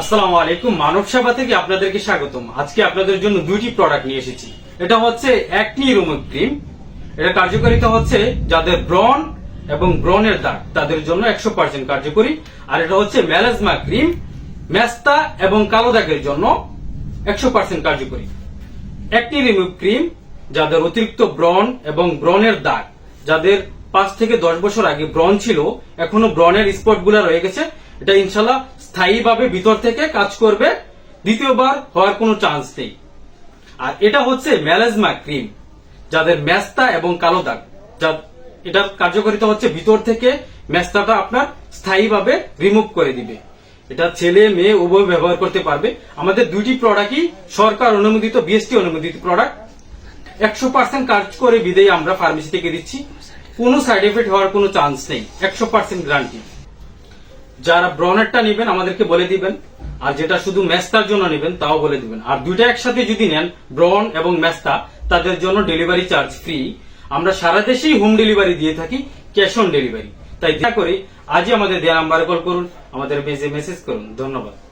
আসসালামু আলাইকুম। মানব সেবা থেকে আপনাদেরকে স্বাগতম। আজকে আপনাদের জন্য দুইটি প্রোডাক্ট নিয়ে এসেছি। এটা হচ্ছে একটি রুমক ক্রিম এটা কার্যকারিতা হচ্ছে যাদের ব্রন এবং ব্রনের দাগ, তাদের জন্য একশো পার্সেন্ট কার্যকরী। আর এটা হচ্ছে ম্যালাজমা ক্রিম মেস্তা এবং কালো দাগের জন্য একশো পার্সেন্ট কার্যকরী। একটি রিমুভ ক্রিম যাদের অতিরিক্ত ব্রন এবং ব্রনের দাগ, যাদের পাঁচ থেকে দশ বছর আগে ব্রন ছিল, এখনও ব্রনের স্পটগুলা রয়ে গেছে। এটা ইনশাল্লাহ স্থায়ীভাবে ভিতর থেকে কাজ করবে, দ্বিতীয়বার হওয়ার কোনো চান্স নেই। আর এটা হচ্ছে ম্যালাজমা ক্রিম যাদের ম্যাস্তা এবং কালো দাগ, যা এটার কার্যকারিতা হচ্ছে ভিতর থেকে ম্যাস্তাটা আপনার স্থায়ীভাবে রিমুভ করে দিবে। এটা ছেলে, মেয়ে উভয় ব্যবহার করতে পারবে। আমাদের দুইটি প্রোডাক্টই সরকার অনুমোদিত বিএসটি অনুমোদিত প্রোডাক্ট একশো পার্সেন্ট কাজ করে বিদেয় আমরা ফার্মেসি থেকে দিচ্ছি। কোনো সাইড এফেক্ট হওয়ার কোনো চান্স নেই। একশো পার্সেন্ট গ্যারান্টি যারা ব্রনেরটা নেবেন, আমাদেরকে বলে দিবেন। আর যেটা শুধু মেস্তার জন্য নেবেন, তাও বলে দিবেন। আর দুইটা একসাথে যদি নেন, ব্রন এবং মেস্তা তাদের জন্য ডেলিভারি চার্জ ফ্রি। আমরা সারা দেশেই হোম ডেলিভারি দিয়ে থাকি, ক্যাশ অন ডেলিভারি। তাই দেখা করি আজই আমাদের দেয়া নাম্বারে কল করুন, আমাদের পেজে মেসেজ করুন। ধন্যবাদ।